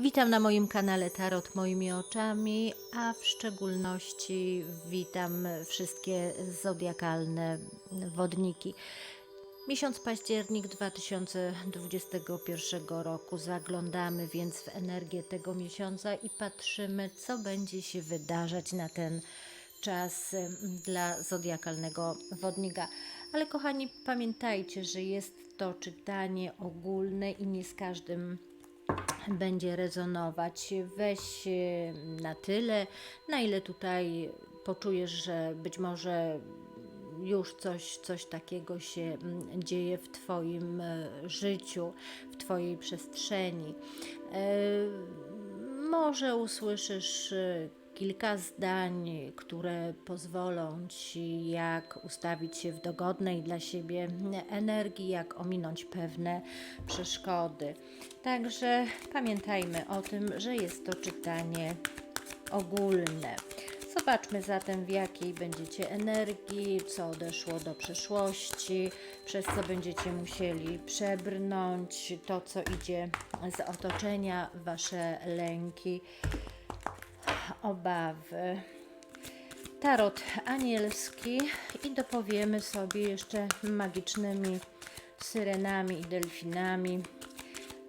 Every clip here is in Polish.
Witam na moim kanale Tarot moimi oczami, a w szczególności witam wszystkie zodiakalne wodniki. Miesiąc październik 2021 roku. Zaglądamy więc w energię tego miesiąca i patrzymy, co będzie się wydarzać na ten czas dla zodiakalnego wodnika. Ale kochani, pamiętajcie, że jest to czytanie ogólne i nie z każdym będzie rezonować. Weź e, na tyle, na ile tutaj poczujesz, że być może już coś, coś takiego się mm, dzieje w Twoim e, życiu, w Twojej przestrzeni. E, Może usłyszysz kilka zdań, które pozwolą Ci, jak ustawić się w dogodnej dla siebie energii, jak ominąć pewne przeszkody. Także pamiętajmy o tym, że jest to czytanie ogólne. Zobaczmy zatem, w jakiej będziecie energii, co odeszło do przeszłości, przez co będziecie musieli przebrnąć, to, co idzie z otoczenia, wasze lęki, obawy. Tarot anielski i dopowiemy sobie jeszcze magicznymi syrenami i delfinami.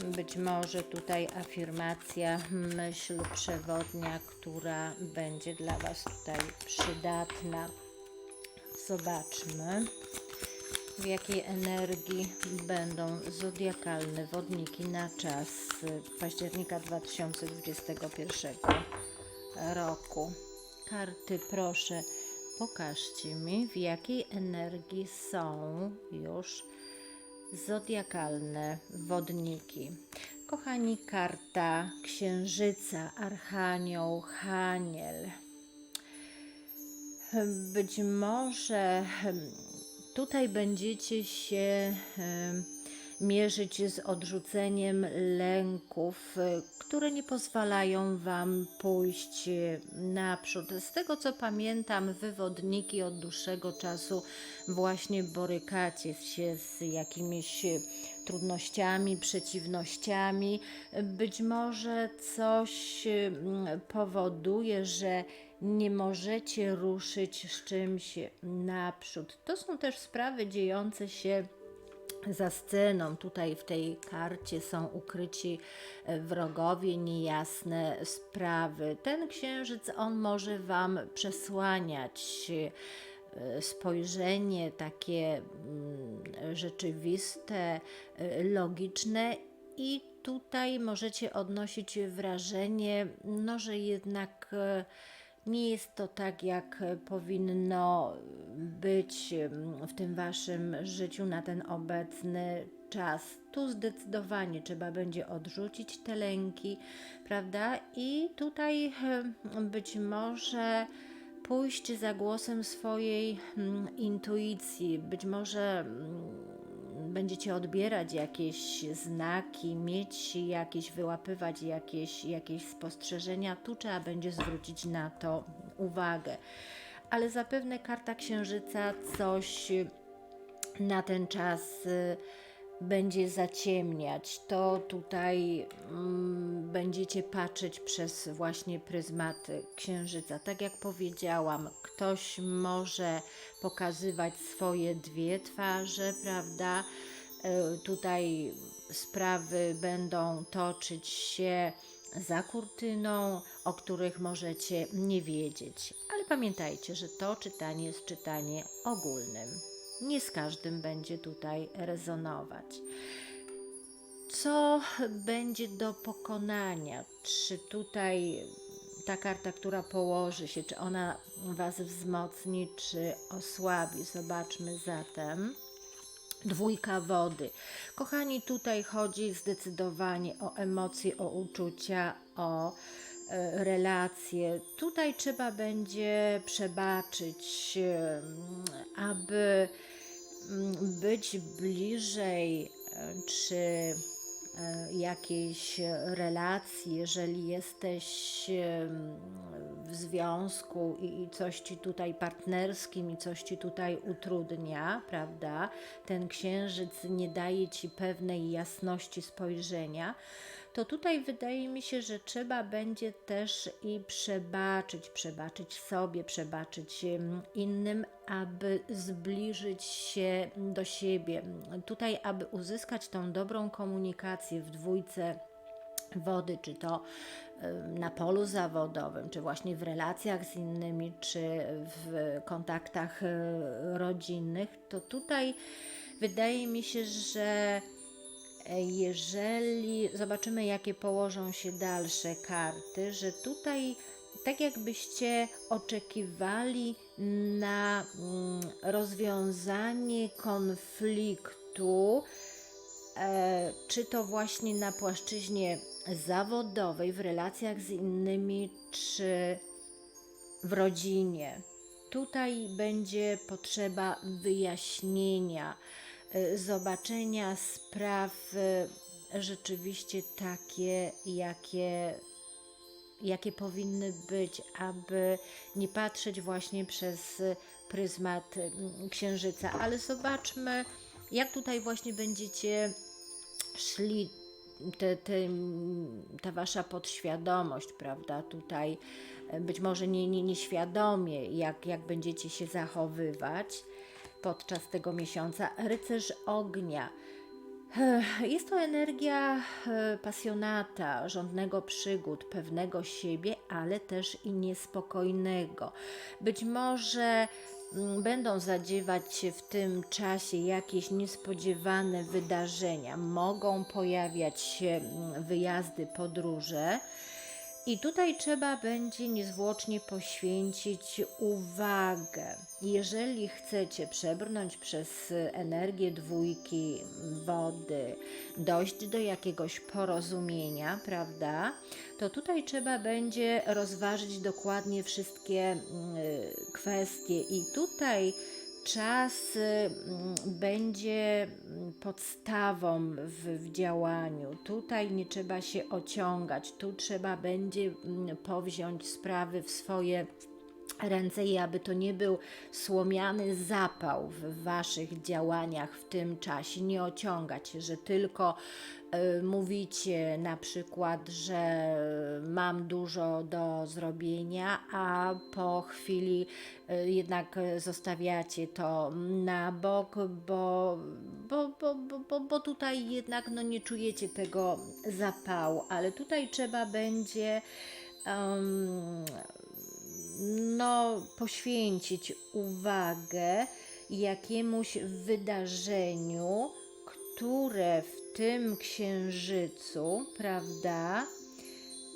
Być może tutaj afirmacja, myśl przewodnia, która będzie dla Was tutaj przydatna. Zobaczmy, w jakiej energii będą zodiakalne wodniki na czas października 2021 roku. Karty, proszę, pokażcie mi, w jakiej energii są już zodiakalne wodniki. Kochani, karta księżyca, archanioł, haniel. Być może hmm, tutaj będziecie się hmm, mierzyć z odrzuceniem lęków, y, które nie pozwalają Wam pójść y, naprzód. Z tego co pamiętam, wywodniki od dłuższego czasu właśnie borykacie się z jakimiś y, trudnościami, przeciwnościami. Być może coś y, powoduje, że nie możecie ruszyć z czymś naprzód. To są też sprawy dziejące się za sceną. Tutaj w tej karcie są ukryci e, wrogowie, niejasne sprawy. Ten księżyc, on może Wam przesłaniać e, spojrzenie takie mm, rzeczywiste, e, logiczne i tutaj możecie odnosić wrażenie, no, że jednak nie jest to tak, jak powinno być mm, w tym waszym życiu na ten obecny czas. Tu zdecydowanie trzeba będzie odrzucić te lęki, prawda? I tutaj e, być może pójść za głosem swojej mm, intuicji. Być może mm, będziecie odbierać jakieś znaki, mieć jakieś, wyłapywać jakieś, jakieś spostrzeżenia. Tu trzeba będzie zwrócić na to uwagę. Ale zapewne karta księżyca coś na ten czas y, będzie zaciemniać, to tutaj mm, będziecie patrzeć przez właśnie pryzmaty księżyca. Tak jak powiedziałam, ktoś może pokazywać swoje dwie twarze, prawda? E, Tutaj sprawy będą toczyć się za kurtyną, o których możecie nie wiedzieć. Ale pamiętajcie, że to czytanie jest czytanie ogólnym. Nie z każdym będzie tutaj rezonować. Co będzie do pokonania? Czy tutaj ta karta, która położy się, czy ona Was wzmocni, czy osłabi? Zobaczmy zatem. Dwójka wody. Kochani, tutaj chodzi zdecydowanie o emocje, o uczucia, o e, relacje. Tutaj trzeba będzie przebaczyć, em, aby być bliżej, e, czy e, jakiejś relacji, jeżeli jesteś w związku i coś ci tutaj partnerskim i coś ci tutaj utrudnia, prawda? Ten księżyc nie daje ci pewnej jasności spojrzenia, to tutaj wydaje mi się, że trzeba będzie też i przebaczyć, przebaczyć sobie, przebaczyć innym, aby zbliżyć się do siebie. Tutaj, aby uzyskać tą dobrą komunikację w dwójce wody, czy to na polu zawodowym, czy właśnie w relacjach z innymi, czy w kontaktach e, rodzinnych, to tutaj wydaje mi się, że jeżeli zobaczymy, jakie położą się dalsze karty, że tutaj tak jakbyście oczekiwali na mm, rozwiązanie konfliktu, e, czy to właśnie na płaszczyźnie zawodowej, w relacjach z innymi, czy w rodzinie. Tutaj będzie potrzeba wyjaśnienia, zobaczenia spraw y, rzeczywiście takie, jakie, jakie powinny być, aby nie patrzeć właśnie przez y, pryzmat mm, księżyca. Ale zobaczmy, jak tutaj właśnie będziecie szli te, te, ta wasza podświadomość, prawda? Tutaj e, być może nie, nie, nieświadomie, jak, jak będziecie się zachowywać podczas tego miesiąca. Rycerz ognia. Jest to energia e, pasjonata, żądnego przygód, pewnego siebie, ale też i niespokojnego. Być może mm, będą zadziewać się w tym czasie jakieś niespodziewane wydarzenia, mogą pojawiać się mm, wyjazdy, podróże. I tutaj trzeba będzie niezwłocznie poświęcić uwagę. Jeżeli chcecie przebrnąć przez energię dwójki wody, dojść do jakiegoś porozumienia, prawda? To tutaj trzeba będzie rozważyć dokładnie wszystkie mm, kwestie, i tutaj czas mm, będzie podstawą w, w działaniu. Tutaj nie trzeba się ociągać, tu trzeba będzie mm, powziąć sprawy w swoje ręce i aby to nie był słomiany zapał w waszych działaniach w tym czasie, nie ociągać że tylko y, mówicie na przykład, że mam dużo do zrobienia, a po chwili y, jednak zostawiacie to na bok, bo, bo, bo, bo, bo, bo tutaj jednak no, nie czujecie tego zapału, ale tutaj trzeba będzie em, no, poświęcić uwagę jakiemuś wydarzeniu, które w tym księżycu, prawda,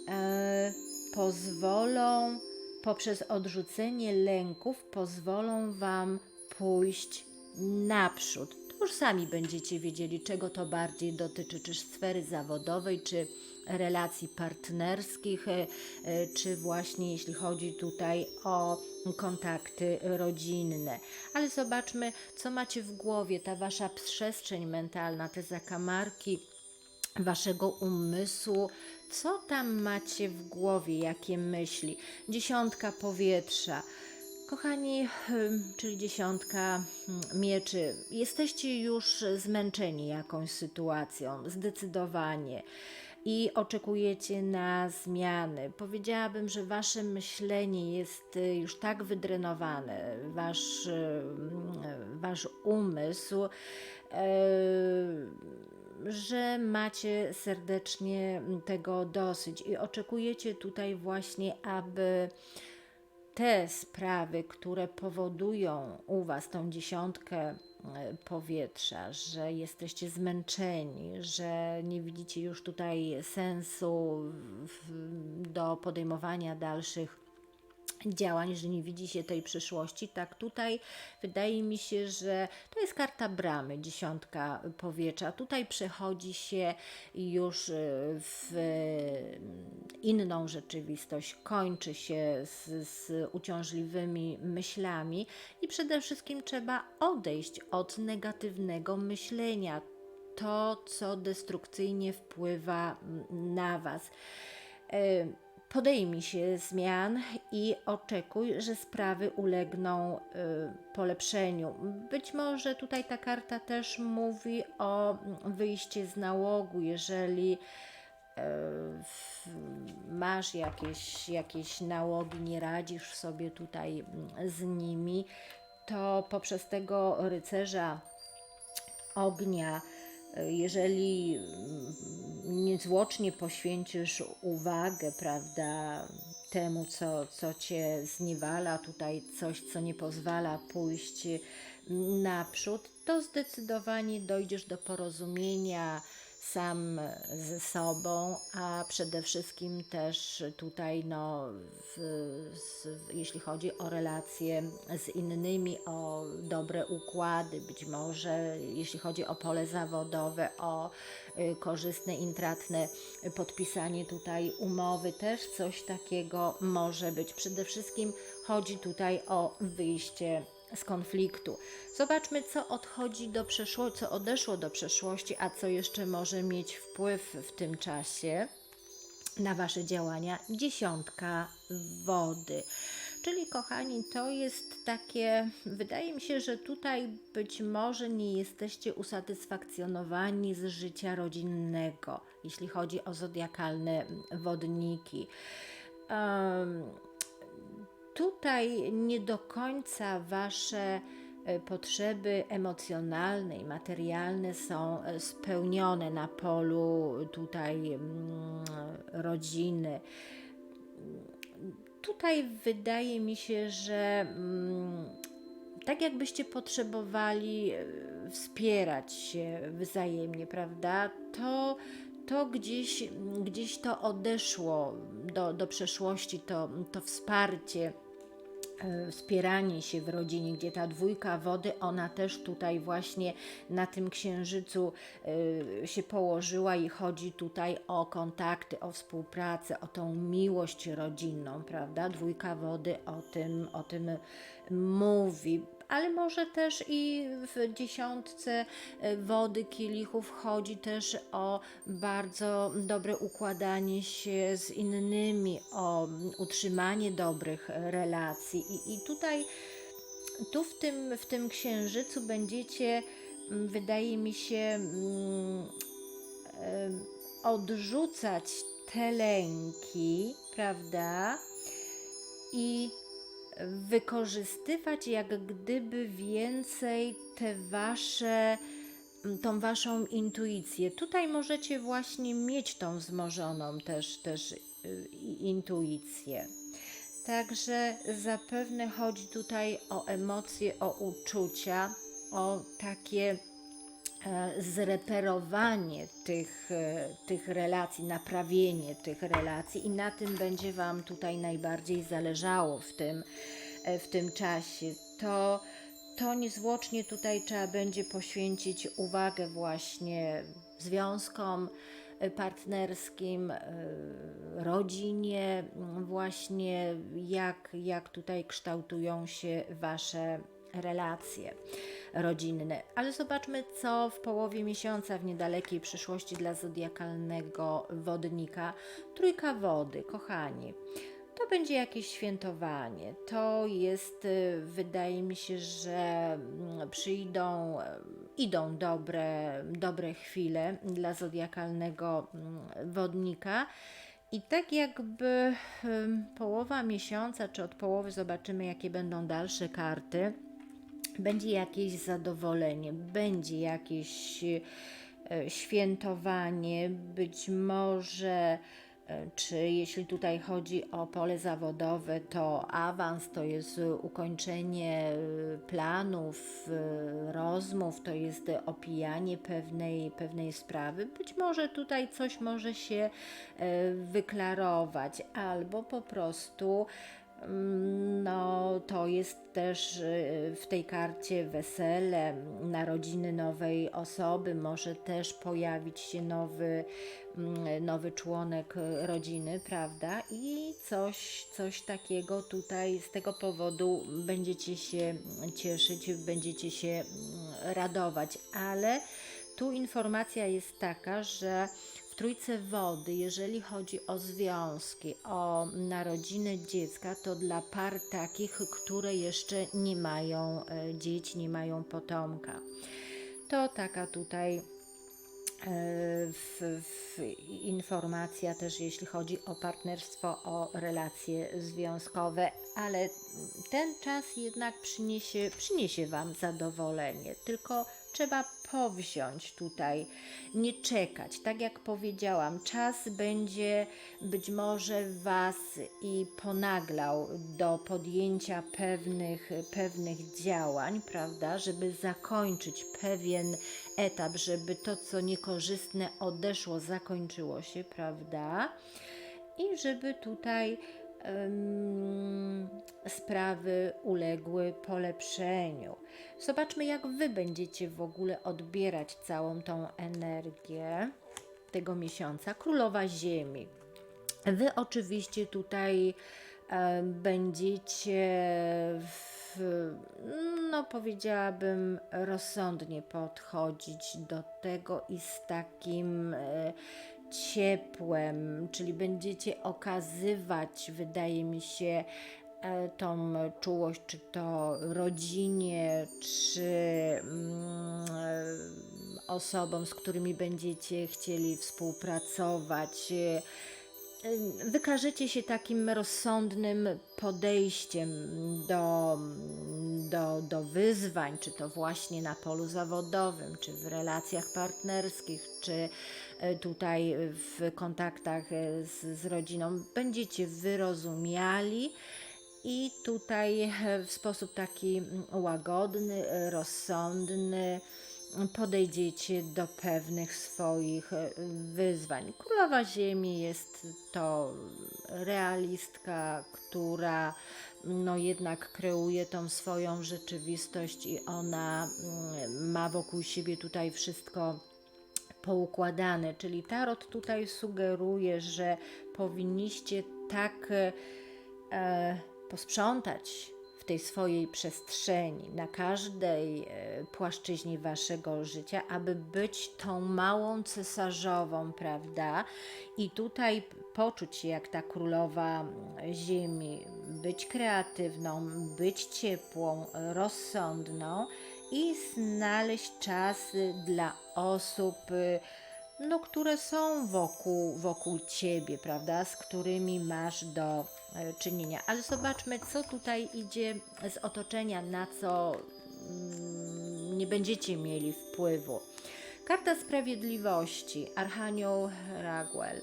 e, pozwolą, poprzez odrzucenie lęków, pozwolą Wam pójść naprzód. To już sami będziecie wiedzieli, czego to bardziej dotyczy, czy sfery zawodowej, czy relacji partnerskich, e, e, czy właśnie jeśli chodzi tutaj o kontakty rodzinne. Ale zobaczmy, co macie w głowie, ta wasza przestrzeń mentalna, te zakamarki waszego umysłu. Co tam macie w głowie, jakie myśli? Dziesiątka powietrza. Kochani, hmm, czyli dziesiątka hmm, mieczy, jesteście już zmęczeni jakąś sytuacją, zdecydowanie i oczekujecie na zmiany. Powiedziałabym, że wasze myślenie jest y, już tak wydrenowane, wasz, y, wasz umysł, y, że macie serdecznie tego dosyć i oczekujecie tutaj właśnie, aby te sprawy, które powodują u Was tą dziesiątkę powietrza, że jesteście zmęczeni, że nie widzicie już tutaj sensu do podejmowania dalszych działań, że nie widzi się tej przyszłości, tak tutaj wydaje mi się, że to jest karta bramy, dziesiątka powietrza. Tutaj przechodzi się już y, w inną rzeczywistość, kończy się z, z uciążliwymi myślami i przede wszystkim trzeba odejść od negatywnego myślenia. To, co destrukcyjnie wpływa na Was. Y, Podejmij się zmian i oczekuj, że sprawy ulegną y, polepszeniu. Być może tutaj ta karta też mówi o wyjściu z nałogu, jeżeli w- masz jakieś, jakieś nałogi, nie radzisz sobie tutaj mm, z nimi, to poprzez tego rycerza ognia, jeżeli niezwłocznie poświęcisz uwagę, prawda, temu, co, co cię zniewala, tutaj coś, co nie pozwala pójść naprzód, to zdecydowanie dojdziesz do porozumienia sam ze sobą, a przede wszystkim też tutaj, no, w, z, jeśli chodzi o relacje z innymi, o dobre układy, być może jeśli chodzi o pole zawodowe, o y, korzystne, intratne podpisanie tutaj umowy, też coś takiego może być. Przede wszystkim chodzi tutaj o wyjście z konfliktu. Zobaczmy, co odchodzi do przeszłości, co odeszło do przeszłości, a co jeszcze może mieć wpływ w tym czasie na Wasze działania. Dziesiątka wody. Czyli, kochani, to jest takie, wydaje mi się, że tutaj być może nie jesteście usatysfakcjonowani z życia rodzinnego, jeśli chodzi o zodiakalne wodniki. Em, tutaj nie do końca wasze e, potrzeby emocjonalne i materialne są e, spełnione na polu tutaj mm, rodziny. Tutaj wydaje mi się, że mm, tak jakbyście potrzebowali e, wspierać się wzajemnie, prawda? To, to gdzieś, gdzieś to odeszło do, do przeszłości, to, to wsparcie wspieranie się w rodzinie, gdzie ta dwójka wody, ona też tutaj właśnie na tym księżycu e, się położyła i chodzi tutaj o kontakty, o współpracę, o tą miłość rodzinną, prawda? Dwójka wody o tym, o tym mówi. Ale może też i w dziesiątce e, wody kielichów chodzi też o bardzo dobre układanie się z innymi, o utrzymanie dobrych relacji. I, i tutaj, tu w tym, w tym księżycu będziecie, wydaje mi się, em, odrzucać te lęki, prawda? I wykorzystywać jak gdyby więcej te wasze, tą waszą intuicję. Tutaj możecie właśnie mieć tą wzmożoną też, też y, intuicję. Także zapewne chodzi tutaj o emocje, o uczucia, o takie zreperowanie tych, e, tych relacji, naprawienie tych relacji i na tym będzie Wam tutaj najbardziej zależało w tym, e, w tym czasie. To, to niezwłocznie tutaj trzeba będzie poświęcić uwagę właśnie związkom e, partnerskim, e, rodzinie, właśnie jak, jak tutaj kształtują się Wasze relacje rodzinne. Ale zobaczmy, co w połowie miesiąca w niedalekiej przyszłości dla zodiakalnego wodnika. Trójka wody, kochani. To będzie jakieś świętowanie. To jest, y, wydaje mi się, że mm, przyjdą, y, idą dobre, dobre chwile dla zodiakalnego mm, wodnika. I tak jakby połowa miesiąca, czy od połowy zobaczymy, jakie będą dalsze karty będzie jakieś zadowolenie, będzie jakieś e, świętowanie, być może. e, Czy jeśli tutaj chodzi o pole zawodowe, to awans to jest ukończenie e, planów, rozmów, to jest opijanie pewnej, pewnej sprawy. Być może tutaj coś może się wyklarować, albo po prostu No, to jest też y, w tej karcie wesele, narodziny nowej osoby, może też pojawić się nowy, mm, nowy członek y, rodziny, prawda? I coś, coś takiego tutaj z tego powodu będziecie się cieszyć, będziecie się mm, radować, ale tu informacja jest taka, że w trójce wody, jeżeli chodzi o związki, o narodziny dziecka, to dla par takich, które jeszcze nie mają e, dzieci, nie mają potomka. To taka tutaj w, w informacja też jeśli chodzi o partnerstwo, o relacje związkowe, ale ten czas jednak przyniesie, przyniesie Wam zadowolenie, tylko trzeba powziąć tutaj, nie czekać. Tak jak powiedziałam, czas będzie być może Was i ponaglał do podjęcia pewnych, pewnych działań, prawda, żeby zakończyć pewien etap, żeby to, co niekorzystne odeszło, zakończyło się, prawda? I żeby tutaj sprawy uległy polepszeniu. Zobaczmy, jak Wy będziecie w ogóle odbierać całą tą energię tego miesiąca. Królowa Ziemi. Wy oczywiście tutaj będziecie w, no powiedziałabym, rozsądnie podchodzić do tego i z takim e, ciepłem, czyli będziecie okazywać, wydaje mi się, e, tą czułość, czy to rodzinie, czy mm, osobom, z którymi będziecie chcieli współpracować. E, Wykażecie się takim rozsądnym podejściem do, do, do wyzwań, czy to właśnie na polu zawodowym, czy w relacjach partnerskich, czy tutaj w kontaktach e, z, z rodziną. Będziecie wyrozumiali i tutaj e, w sposób taki łagodny, e, rozsądny podejdziecie do pewnych swoich e, wyzwań. Królowa Ziemi jest to realistka, która no jednak kreuje tą swoją rzeczywistość i ona mm, ma wokół siebie tutaj wszystko poukładane, czyli tarot tutaj sugeruje, że powinniście tak e, posprzątać w tej swojej przestrzeni, na każdej e, płaszczyźnie waszego życia, aby być tą małą cesarzową, prawda? I tutaj poczuć się jak ta królowa ziemi, być kreatywną, być ciepłą, rozsądną i znaleźć czasy dla osób, y, no, które są wokół, wokół ciebie, prawda, z którymi masz do e, czynienia. Ale zobaczmy, co tutaj idzie z otoczenia, na co mm, nie będziecie mieli wpływu. Karta Sprawiedliwości, Archanioł Raguel.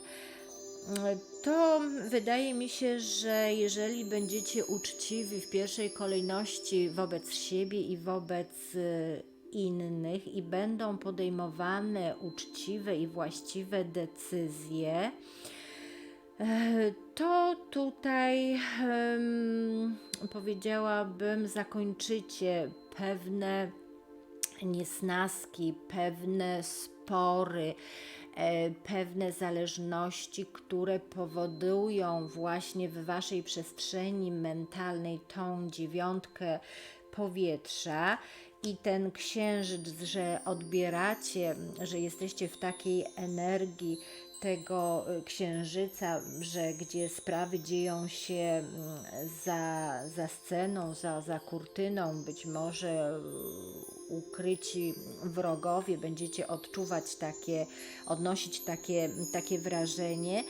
To wydaje mi się, że jeżeli będziecie uczciwi w pierwszej kolejności wobec siebie i wobec y, innych i będą podejmowane uczciwe i właściwe decyzje, e, to tutaj powiedziałabym, zakończycie pewne niesnaski, pewne spory, e, pewne zależności, które powodują właśnie w waszej przestrzeni mentalnej tą dziewiątkę powietrza i ten księżyc, że odbieracie, że jesteście w takiej energii tego y, księżyca, że gdzie sprawy dzieją się mm, za, za sceną, za, za kurtyną, być może ukryci wrogowie, będziecie odczuwać takie, odnosić takie, takie wrażenie.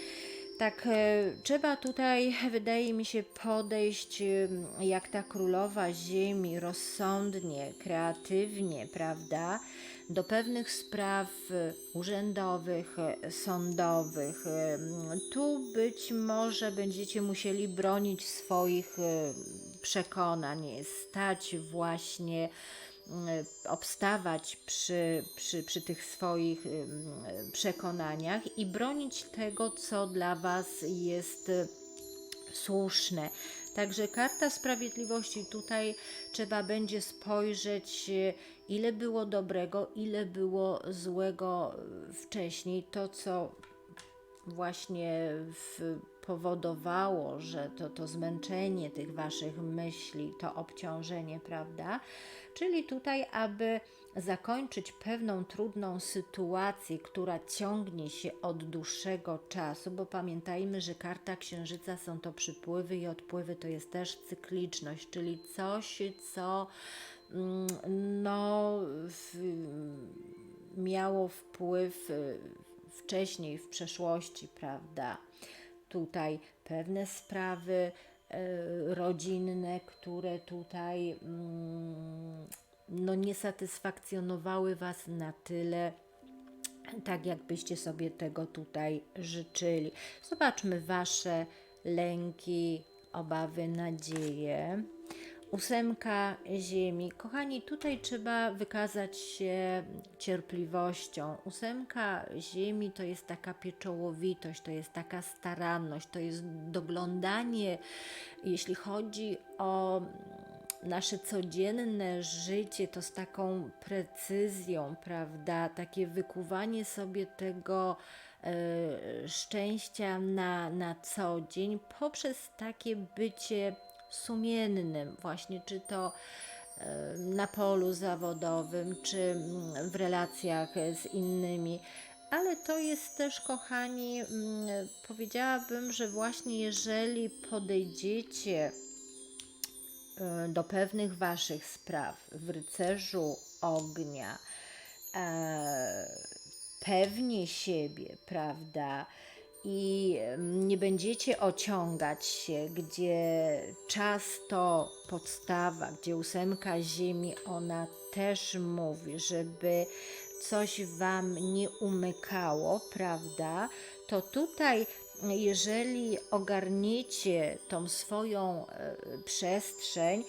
Tak, e, trzeba tutaj, wydaje mi się, podejść e, jak ta królowa ziemi, rozsądnie, kreatywnie, prawda, do pewnych spraw e, urzędowych, sądowych. Tu być może będziecie musieli bronić swoich przekonań, stać właśnie obstawać przy, przy, przy tych swoich ym, przekonaniach i bronić tego, co dla Was jest y, słuszne. Także karta sprawiedliwości tutaj trzeba będzie spojrzeć, y, ile było dobrego, ile było złego y, wcześniej. To, co właśnie w, powodowało, że to, to zmęczenie tych waszych myśli, to obciążenie, prawda? Czyli tutaj, aby zakończyć pewną trudną sytuację, która ciągnie się od dłuższego czasu, bo pamiętajmy, że karta księżyca są to przypływy i odpływy to jest też cykliczność, czyli coś, co mm, no w, miało wpływ y, wcześniej, w przeszłości, prawda? Tutaj pewne sprawy y, rodzinne, które tutaj mm, no, nie satysfakcjonowały Was na tyle, tak jakbyście sobie tego tutaj życzyli. Zobaczmy Wasze lęki, obawy, nadzieje. Ósemka ziemi. Kochani, tutaj trzeba wykazać się cierpliwością. Ósemka ziemi to jest taka pieczołowitość, to jest taka staranność, to jest doglądanie, jeśli chodzi o nasze codzienne życie, to z taką precyzją, prawda? Takie wykuwanie sobie tego e, szczęścia na, na co dzień poprzez takie bycie sumiennym, właśnie czy to na polu zawodowym, czy mm, w relacjach z innymi. Ale to jest też, kochani, mm, powiedziałabym, że właśnie jeżeli podejdziecie e, do pewnych waszych spraw w rycerzu ognia, e, pewnie siebie, prawda? I nie będziecie ociągać się, gdzie czas to podstawa, gdzie ósemka ziemi, ona też mówi, żeby coś wam nie umykało, prawda? To tutaj, jeżeli ogarniecie tą swoją e, przestrzeń,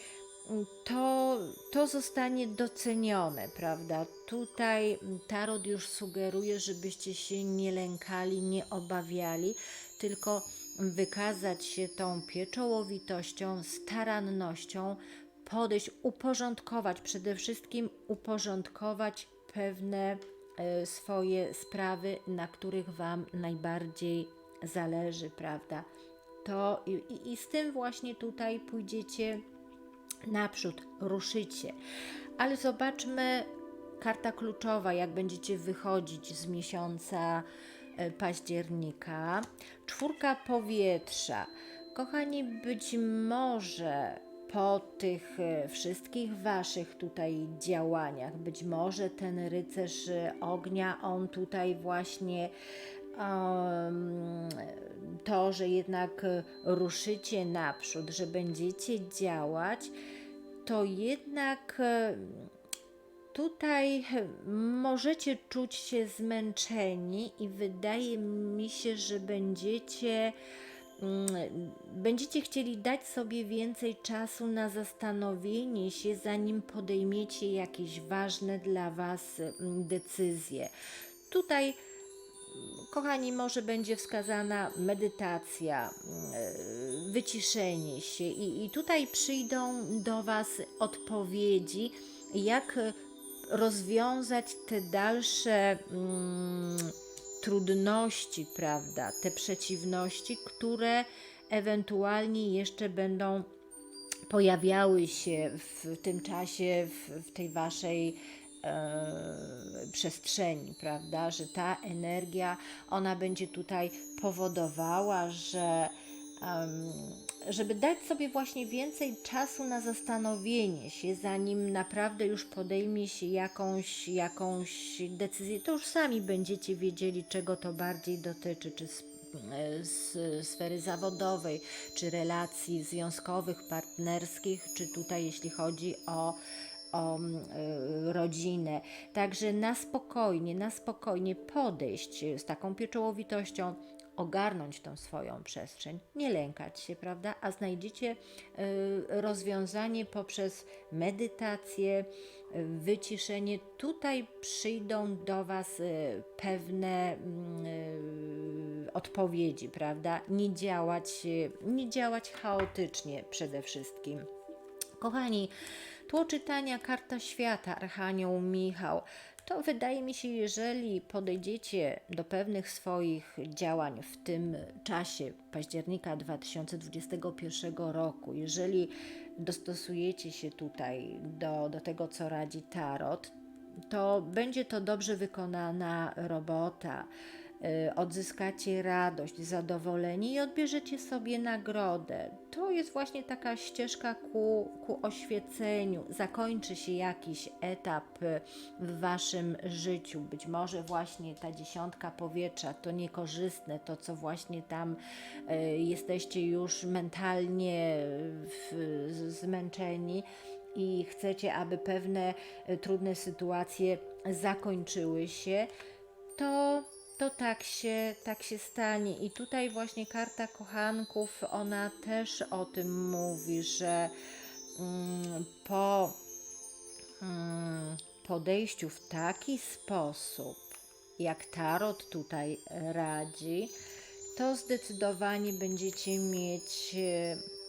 to, to zostanie docenione, prawda? Tutaj tarot już sugeruje, żebyście się nie lękali, nie obawiali, tylko wykazać się tą pieczołowitością, starannością, podejść, uporządkować, przede wszystkim uporządkować pewne e, swoje sprawy, na których Wam najbardziej zależy, prawda? To i, i, i z tym właśnie tutaj pójdziecie naprzód, ruszycie. Ale zobaczmy karta kluczowa, jak będziecie wychodzić z miesiąca e, października. Czwórka powietrza. Kochani, być może po tych e, wszystkich waszych tutaj działaniach, być może ten rycerz ognia, on tutaj właśnie to, że jednak ruszycie naprzód, że będziecie działać, to jednak e, tutaj możecie czuć się zmęczeni i wydaje mi się, że będziecie mm, będziecie chcieli dać sobie więcej czasu na zastanowienie się, zanim podejmiecie jakieś ważne dla Was mm, decyzje. Tutaj Kochani, może będzie wskazana medytacja, yy, wyciszenie się, i, i tutaj przyjdą do Was odpowiedzi, jak rozwiązać te dalsze mm, trudności, prawda, te przeciwności, które ewentualnie jeszcze będą pojawiały się w tym czasie, w, w tej Waszej e, przestrzeni, prawda? Że ta energia, ona będzie tutaj powodowała, że żeby dać sobie właśnie więcej czasu na zastanowienie się, zanim naprawdę już podejmie się jakąś, jakąś decyzję, to już sami będziecie wiedzieli, czego to bardziej dotyczy, czy z, z sfery zawodowej, czy relacji związkowych, partnerskich, czy tutaj jeśli chodzi o o y, rodzinę. Także na spokojnie, na spokojnie podejść z taką pieczołowitością, ogarnąć tą swoją przestrzeń, nie lękać się, prawda? A znajdziecie y, rozwiązanie poprzez medytację, y, wyciszenie. Tutaj przyjdą do Was y, pewne mm, y, odpowiedzi, prawda? Nie działać, y, nie działać chaotycznie przede wszystkim. Kochani, tło czytania Karta Świata, Archanioł Michał. To wydaje mi się, jeżeli podejdziecie do pewnych swoich działań w tym czasie października 2021 roku, jeżeli dostosujecie się tutaj do, do tego, co radzi Tarot, to będzie to dobrze wykonana robota odzyskacie radość, zadowolenie i odbierzecie sobie nagrodę. To jest właśnie taka ścieżka ku, ku oświeceniu. Zakończy się jakiś etap y, w waszym życiu. Być może właśnie ta dziesiątka powietrza to niekorzystne, to co właśnie tam y, jesteście już mentalnie w, zmęczeni i chcecie, aby pewne y, trudne sytuacje zakończyły się, to, to tak, się, tak się stanie. I tutaj właśnie karta kochanków, ona też o tym mówi, że mm, po mm, podejściu w taki sposób, jak Tarot tutaj radzi, to zdecydowanie będziecie mieć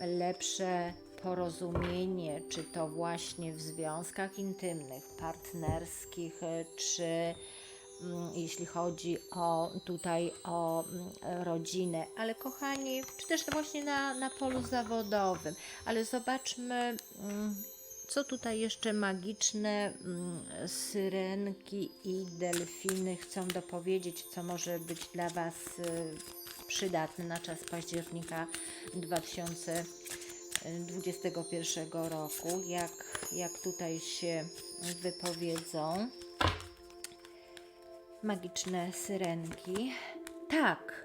e, lepsze porozumienie, czy to właśnie w związkach intymnych, partnerskich, e, czy jeśli chodzi o tutaj o mm, rodzinę, ale kochani, czy też właśnie na, na polu zawodowym, ale zobaczmy, mm, co tutaj jeszcze magiczne mm, syrenki i delfiny chcą dopowiedzieć, co może być dla Was y, przydatne na czas października 2021 roku, jak, jak tutaj się wypowiedzą magiczne syrenki. Tak,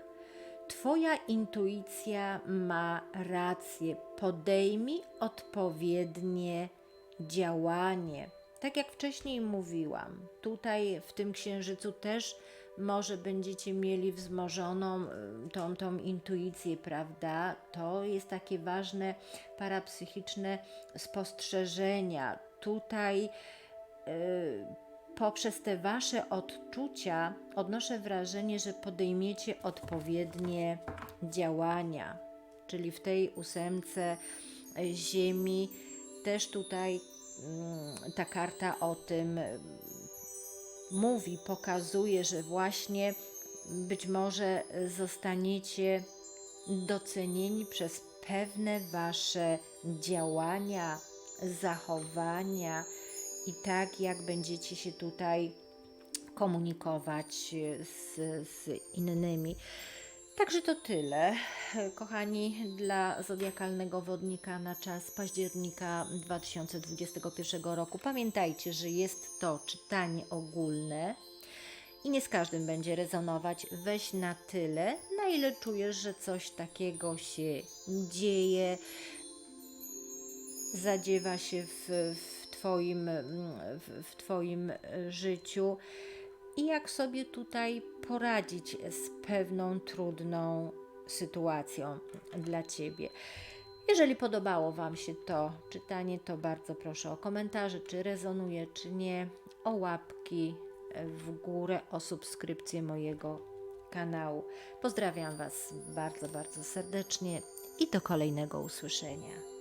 Twoja intuicja ma rację. Podejmij odpowiednie działanie. Tak jak wcześniej mówiłam, tutaj w tym księżycu też może będziecie mieli wzmożoną y, tą, tą intuicję, prawda? To jest takie ważne parapsychiczne spostrzeżenia. Tutaj y, poprzez te wasze odczucia odnoszę wrażenie, że podejmiecie odpowiednie działania. Czyli w tej ósemce e, ziemi też tutaj mm, ta karta o tym mm, mówi, pokazuje, że właśnie być może zostaniecie docenieni przez pewne wasze działania, zachowania i tak jak będziecie się tutaj komunikować z, z innymi. Także to tyle, kochani, dla zodiakalnego wodnika na czas października 2021 roku. Pamiętajcie, że jest to czytanie ogólne i nie z każdym będzie rezonować. Weź na tyle, na ile czujesz, że coś takiego się dzieje, zadziewa się w, w, twoim, mm, w, Twoim e, życiu i jak sobie tutaj poradzić z pewną trudną sytuacją dla Ciebie. Jeżeli podobało Wam się to czytanie, to bardzo proszę o komentarze, czy rezonuje, czy nie, o łapki w górę, o subskrypcję mojego kanału. Pozdrawiam Was bardzo, bardzo serdecznie i do kolejnego usłyszenia.